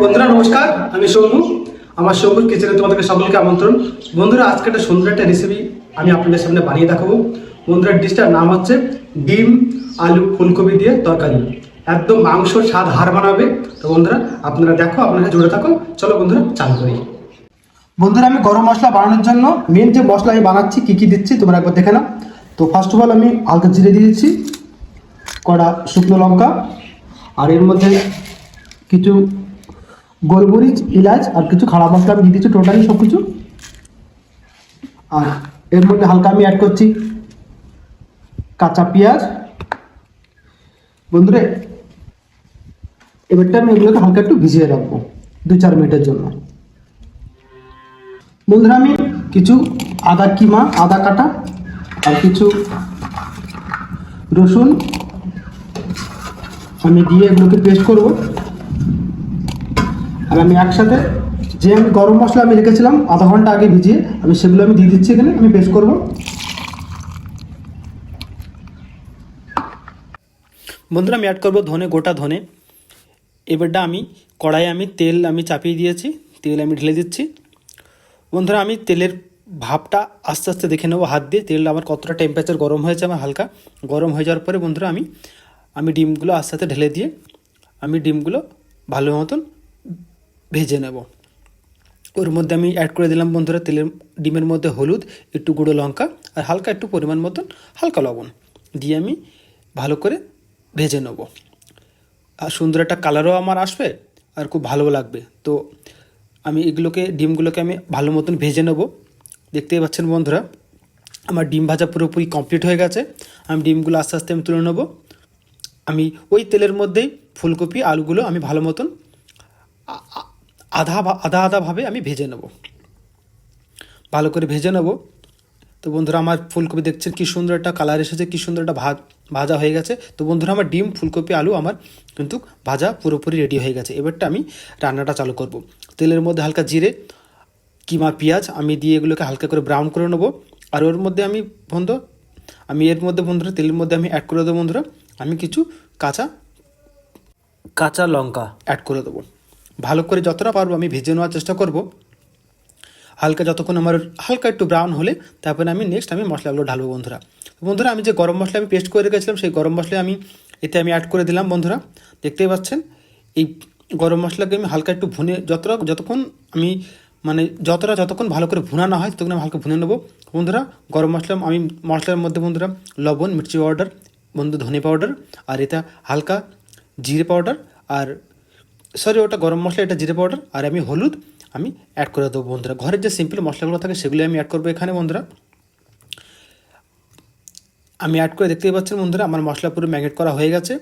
বন্ধুরা, নমস্কার। আমি সৌমু আমার সৌমুর কিচেনে তোমাদেরকে সকলকে আমন্ত্রণ। বন্ধুরা, আজকে একটা সুন্দর একটা রেসিপি আমি আপনাদের সামনে বানিয়ে দেখাবো। বন্ধুরা ডিশটার নাম হচ্ছে ডিম, আলু, ফুলকপি দিয়ে তরকারি। একদম মাংস স্বাদ হার বানাবে তো বন্ধুরা, আপনারা দেখো, আপনারা জুড়ে থাকো। চলো বন্ধুরা, চালু করি। বন্ধুরা, আমি গরম মশলা বানানোর জন্য মেন যে মশলা আমি বানাচ্ছি, কী কী দিচ্ছি, তোমরা একবার দেখে নাও। তো ফার্স্ট অফ অল আমি হালকা জিরে দিয়ে দিচ্ছি কড়া শুকনো লঙ্কা, আর এর মধ্যে কিছু গোলমরিচ ইলাচ আর কিছু খারাপ মশলা আমি দিয়ে দিচ্ছি টোটালি সব কিছু আর এর মধ্যে হালকা আমি অ্যাড করছি কাঁচা পেঁয়াজ। বন্ধুরে, এবারটা আমি এগুলোকে হালকা একটু ভিজিয়ে রাখব দু চার মিনিটের জন্য। বন্ধুরা, আমি কিছু আদা কিমা, আদা কাটা আর কিছু রসুন আমি দিয়ে এগুলোকে পেস্ট করব। আর আমি একসাথে যে আমি গরম মশলা আমি রেখেছিলাম, আধা ঘণ্টা আগে ভিজিয়ে, আমি সেগুলো আমি দিয়ে দিচ্ছি এখানে, আমি পেস্ট করব। বন্ধুরা, আমি অ্যাড করব ধনে, গোটা ধনে। এবারটা আমি কড়াইয়ে আমি তেল আমি চাপিয়ে দিয়েছি, তেল আমি ঢেলে দিচ্ছি। বন্ধুরা, আমি তেলের ভাবটা আস্তে আস্তে দেখে নেব হাত দিয়ে। তেল আমার কতটা টেম্পারেচার গরম হয়েছে আমার হালকা। গরম হয়ে যাওয়ার পরে বন্ধুরা, আমি আমি ডিমগুলো আস্তে আস্তে ঢেলে দিয়ে, আমি ডিমগুলো ভালো মতন ভেজে নেব। ওর মধ্যে আমি অ্যাড করে দিলাম বন্ধুরা তেলের, ডিমের মধ্যে হলুদ, একটু গুঁড়ো লঙ্কা আর হালকা একটু পরিমাণ মতন হালকা লবণ দিয়ে আমি ভালো করে ভেজে নেব। আর সুন্দর একটা কালারও আমার আসবে আর খুব ভালো লাগবে। তো আমি এগুলোকে, ডিমগুলোকে আমি ভালো মতন ভেজে নেব। দেখতেই পাচ্ছেন বন্ধুরা, আমার ডিম ভাজা পুরোপুরি কমপ্লিট হয়ে গেছে। আমি ডিমগুলো আস্তে আস্তে আমি তুলে নেব। আমি ওই তেলের মধ্যেই ফুলকপি, আলুগুলো আমি ভালো মতন আধা আধা আধাভাবে আমি ভেজে নেব। ভালো করে ভেজে নেব। তো বন্ধুরা আমার ফুলকপি দেখছেন কি সুন্দর একটা কালার এসেছে কি সুন্দর একটা ভাজ ভাজা হয়ে গেছে। তো বন্ধুরা আমার ডিম ফুলকপি আলু আমার কিন্তু ভাজা পুরোপুরি রেডি হয়ে গেছে। এবারটা আমি রান্নাটা চালু করব। তেলের মধ্যে হালকা জিরে কিমা পেঁয়াজ আমি দিয়ে এগুলোকে হালকা করে ব্রাউন করে নেব। আর ওর মধ্যে আমি বন্ধু আমি এর মধ্যে বন্ধুরা তেলের মধ্যে আমি অ্যাড করে দেবো বন্ধুরা। আমি কিছু কাঁচা কাঁচা লঙ্কা। অ্যাড করে দেবো। ভালো করে যতটা পারব আমি ভেজে নেওয়ার চেষ্টা করব। হালকা যতক্ষণ আমার হালকা একটু ব্রাউন হলে তারপরে আমি নেক্সট আমি মশলাগুলো ঢালবো বন্ধুরা। বন্ধুরা, আমি যে গরম মশলা আমি পেস্ট করে রেখেছিলাম, সেই গরম মশলা আমি এতে আমি অ্যাড করে দিলাম বন্ধুরা। দেখতেই পাচ্ছেন, এই গরম মশলাকে আমি হালকা একটু ভুনে যতটা যতক্ষণ আমি মানে যতটা যতক্ষণ ভালো করে ভুনা না হয়, ততক্ষণ আমি হালকা ভুনে নেব। বন্ধুরা, গরম মশলা আমি মশলার মধ্যে বন্ধুরা লবণ, মির্চি পাউডার, বন্ধু ধনে পাউডার, আর এটা হালকা জিরে পাউডার, আর সরি, ওটা গরম মশলা, এটা জিরে পাউডার আর আমি হলুদ, আমি অ্যাড করে দেবো বন্ধুরা। ঘরের যে সিম্পল মশলাগুলো থাকে, সেগুলো আমি অ্যাড করব এখানে বন্ধুরা। আমি অ্যাড করে দেখতেই পাচ্ছেন বন্ধুরা, আমার মশলা পুরো ম্যাগনেট করা হয়ে গেছে।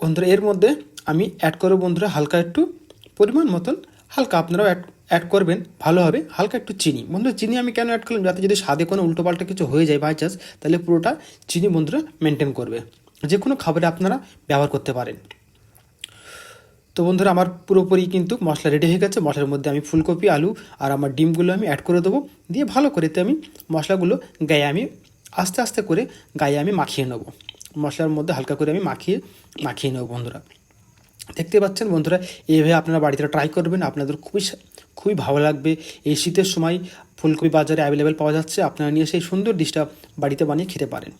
বন্ধুরা, এর মধ্যে আমি অ্যাড করব বন্ধুরা হালকা একটু পরিমাণ মতন, হালকা আপনারাও অ্যাড অ্যাড করবেন, ভালো হবে, হালকা একটু চিনি। বন্ধুরা, চিনি আমি কেন অ্যাড করলাম? যাতে যদি স্বাদে কোনো উল্টোপাল্টা কিছু হয়ে যায় বাই চান্স তাহলে পুরোটা চিনি বন্ধুরা মেনটেন করবে। যে কোনো খাবারে আপনারা ব্যবহার করতে পারেন। তো বন্ধুরা, আমার পুরোপুরি কিন্তু মশলা রেডি হয়ে গেছে। মশলার মধ্যে আমি ফুলকপি, আলু আর আমার ডিমগুলো আমি অ্যাড করে দেবো। দিয়ে ভালো করে এতে আমি মশলাগুলো গায়ে আমি আস্তে আস্তে করে গায়ে আমি মাখিয়ে নেব। মশলার মধ্যে হালকা করে আমি মাখিয়ে মাখিয়ে নেব বন্ধুরা। দেখতে পাচ্ছেন বন্ধুরা, এইভাবে আপনারা বাড়িতে ট্রাই করবেন। আপনাদের খুবই খুবই ভালো লাগবে। এই শীতের সময় ফুলকপি বাজারে অ্যাভেলেবেল পাওয়া যাচ্ছে। আপনারা নিয়ে সেই সুন্দর ডিশটা বাড়িতে বানিয়ে খেতে পারেন।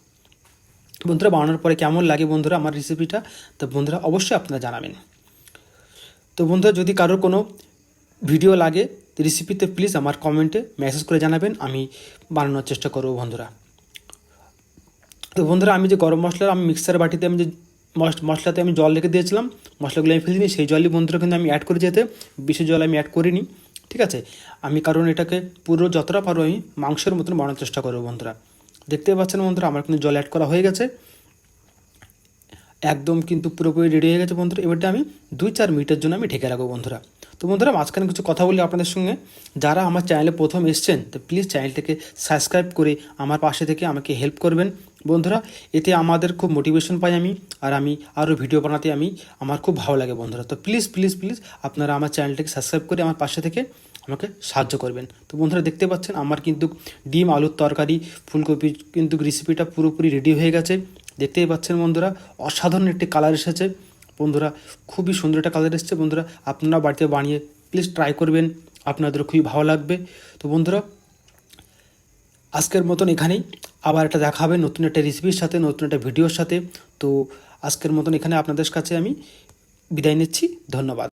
বন্ধুরা, বানানোর পরে কেমন লাগে বন্ধুরা আমার রেসিপিটা তো বন্ধুরা অবশ্যই আপনারা জানাবেন। তো বন্ধুরা, যদি কারোর কোনো ভিডিও লাগে রেসিপিতে প্লিজ আমার কমেন্টে মেসেজ করে জানাবেন, আমি বানানোর চেষ্টা করব বন্ধুরা। তো বন্ধুরা, আমি যে গরম মশলা, আমি মিক্সার বাটিতে আমি যে মশ- মশলাতে আমি জল রেখে দিয়েছিলাম, মশলাগুলো আমি ফেলে দিই সেই জলই বন্ধুরা কিন্তু আমি অ্যাড করে যেতে বেশি জল আমি অ্যাড করিনি, ঠিক আছে? আমি কারণ এটাকে পুরো যতটা পারো আমি মাংসের মতন বানানোর চেষ্টা করব বন্ধুরা। দেখতে পাচ্ছেন বন্ধুরা, আমার কিন্তু জল অ্যাড করা হয়ে গেছে। একদম কিন্তু পুরোপুরি রেডি হয়ে গেছে বন্ধুরা। এবারটা আমি দুই চার মিনিটের জন্য আমি ঢেকে রাখব বন্ধুরা। তো বন্ধুরা, মাঝখানে কিছু কথা বলি আপনাদের সঙ্গে। যারা আমার চ্যানেলে প্রথম এসছেন, তো প্লিজ চ্যানেলটাকে সাবস্ক্রাইব করে আমার পাশে থেকে আমাকে হেল্প করবেন। বন্ধুরা, এতে আমাদের খুব মোটিভেশন পাই আমি, আর আমি আরও ভিডিও বানাতে আমি, আমার খুব ভালো লাগে বন্ধুরা। তো প্লিজ প্লিজ প্লিজ আপনারা আমার চ্যানেলটাকে সাবস্ক্রাইব করে আমার পাশে থেকে আমাকে সাহায্য করবেন। তো বন্ধুরা, দেখতে পাচ্ছেন আমার কিন্তু ডিম, আলুর তরকারি, ফুলকপি কিন্তু রেসিপিটা পুরোপুরি রেডি হয়ে গেছে। দেখতেই পাচ্ছেন বন্ধুরা, অসাধারণ একটি কালার এসেছে। বন্ধুরা, খুবই সুন্দর একটা কালার এসেছে। বন্ধুরা, আপনারা বাড়িতে বানিয়ে প্লিজ ট্রাই করবেন। আপনাদের খুবই ভালো লাগবে। তো বন্ধুরা, আজকের মতন এখানেই। আবার একটা দেখা হবে নতুন একটা রেসিপির সাথে, নতুন একটা ভিডিওর সাথে। তো আজকের মতন এখানে আপনাদের কাছে আমি বিদায় নিচ্ছি। ধন্যবাদ।